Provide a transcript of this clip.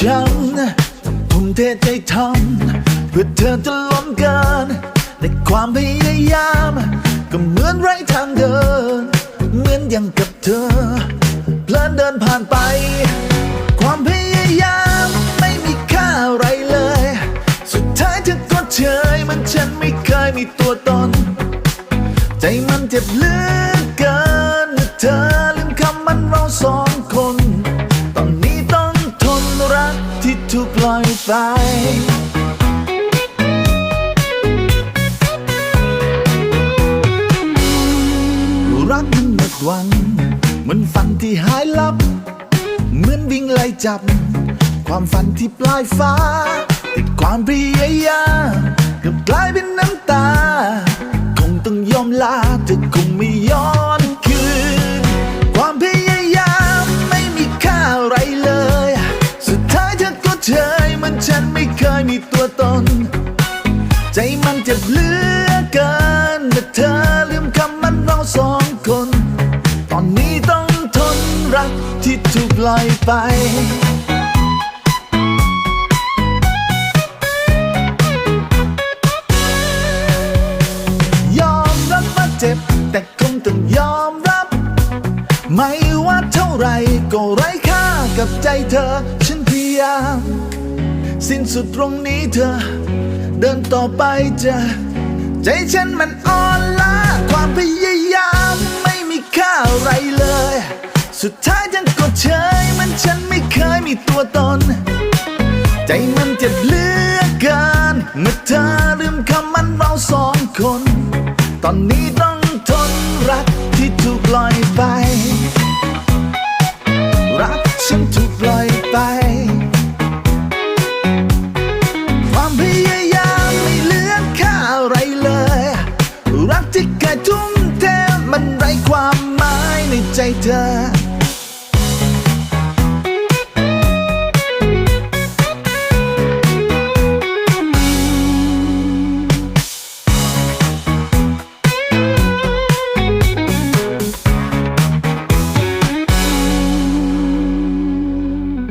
ฉันทุ่มเทใจทำเพื่อเธอจะล้นเกินในความพยายาม ก็เหมือนไรทางเดิน เหมือนอย่างกับเธอ เพลินเดินผ่านไป ความพยายามไม่มีค่าอะไรเลย สุดท้ายเธอก็เฉยมันฉันไม่เคยมีตัวตน ใจมันเจ็บเหลือเกิน ถูกปล่อยไปรักมันหมดหวังเหมือนฝันที่หายลับ เหมือนวิ่งไล่จับ ความฝันที่ปลายฟ้าแต่ความพยายามกลับกลายเป็น มันเจ็บเหลือเกินเมื่เธอลืมคำมันเราสองคน ตอนนี้ต้องทนรักที่ถูกปล่อยไปยอมรับว่าเจ็บแต่คงต้องยอมรับ ไม่ว่าเท่าไหรก็ไร้ค่ากับใจเธอ ฉันพยายามสิ้นสุดตรงนี้เธอ เดินต่อไปจะใจฉันมันอ่อนล้าความพยายามไม่มีค่าอะไรเลย สุดท้ายฉันก็เฉยมันฉันไม่เคยมีตัวตน ใจมันเจ็บเลือเกินเมื่อเธอลืมคำมันเราสองคน ตอนนี้ต้องทนรักที่ถูกปล่อยไป ที่เคยทุ่มเทมันไร้ความหมายในใจเธอ